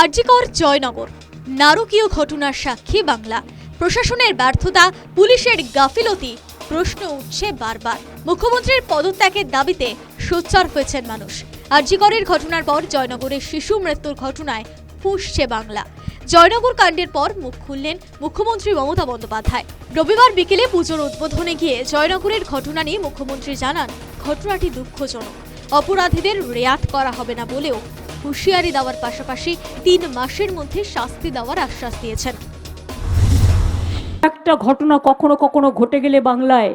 আরজিকর জয়নগর। নারকীয় ঘটনার সাক্ষী বাংলা। প্রশাসনের ব্যর্থতা, পুলিশের গাফিলতি, প্রশ্ন উঠছে বারবার। মুখ্যমন্ত্রীর পদত্যাগের দাবিতে সোচ্চার হয়েছেন মানুষ। আরজিকরের ঘটনার পর জয়নগরের শিশু মৃত্যুর ঘটনায় ফুঁসছে বাংলা। জয়নগর কাণ্ডের পর মুখ খুললেন মুখ্যমন্ত্রী মমতা বন্দ্যোপাধ্যায়। রবিবার বিকেলে পুজোর উদ্বোধনে গিয়ে জয়নগরের ঘটনা নিয়ে মুখ্যমন্ত্রী জানান, ঘটনাটি দুঃখজনক। অপরাধীদের রেয়াত করা হবে না বলেও হুঁশিয়ারি দেওয়ার পাশাপাশি তিন মাসের মধ্যে শাস্তি দেওয়ার আশ্বাস দিয়েছেন। একটা ঘটনা কখনো কখনো ঘটে গেলে বাংলায়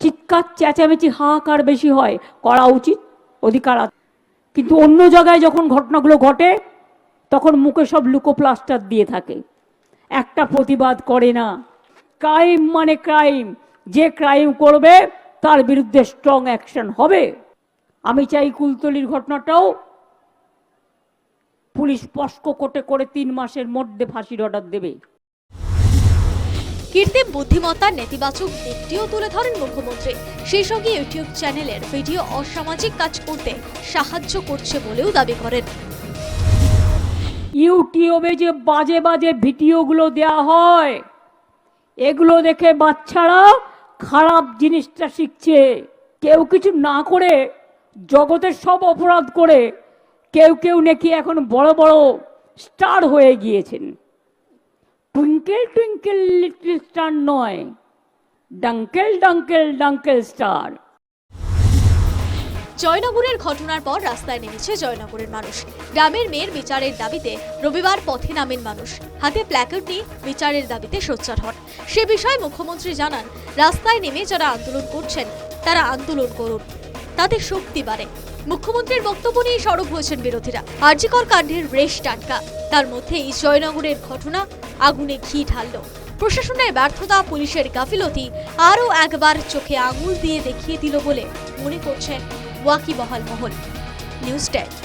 চিৎকার, চেঁচামেচি, হাহাকার বেশি হয়। করা উচিত, অধিকার। কিন্তু অন্য জায়গায় যখন ঘটনাগুলো ঘটে, তখন মুখে সব লুকোপ্লাস্টার দিয়ে থাকে। একটা প্রতিবাদ করে না। ক্রাইম মানে ক্রাইম। যে ক্রাইম করবে, তার বিরুদ্ধে স্ট্রং অ্যাকশন হবে। আমি চাই কুলতলির ঘটনাটাও পুলিশ স্পষ্ট কোটে করে তিন মাসের মধ্যে ফাঁসির অর্ডার দেবে। কৃত্রিম বুদ্ধিমত্তার নেতিবাচক দিকটিও তুলে ধরেন মুখ্যমন্ত্রী। সেই সঙ্গে ইউটিউব চ্যানেলের ভিডিও অসামাজিক কাজ করতে সাহায্য করছে বলেও দাবি করেন। ইউটিউবে যে বাজে বাজে ভিডিওগুলো দেয়া হয় এগুলো দেখে বাচ্চারা খারাপ জিনিসটা শিখছে। কেউ কিছু না করে জগতের সব অপরাধ করে কেউ কেউ নাকি এখন বড় বড় স্টার হয়ে গিয়েছেন। টুইঙ্কেল টুইঙ্কেল লিটল স্টার নয়, ডাঙ্কেল ডাঙ্কেল ডাঙ্কেল স্টার। জয়নগরের ঘটনার পর রাস্তায় নেমেছে জয়নগরের মানুষ। গ্রামের মেয়ের বিচারের দাবিতে রবিবার পথে নামেন মানুষ। হাতে প্ল্যাকার্ড নিয়ে বিচারের দাবিতে সোচ্চার হন। সে বিষয়ে মুখ্যমন্ত্রী জানান, রাস্তায় নেমে যারা আন্দোলন করছেন, তারা আন্দোলন করুন। তাতে শক্তি বাড়ে। মুখ্যমন্ত্রীর বক্তব্য নিয়ে সরব হয়েছেন বিরোধীরা। আর্যিকর কাণ্ডের রেশ টাটকা। তার মধ্যেই জয়নগরের ঘটনা আগুনে ঘি ঢাললো। প্রশাসনের ব্যর্থতা, পুলিশের গাফিলতি আরও একবার চোখে আঙুল দিয়ে দেখিয়ে দিল বলে মনে করছেন ওয়াকিবহাল মহল। News desk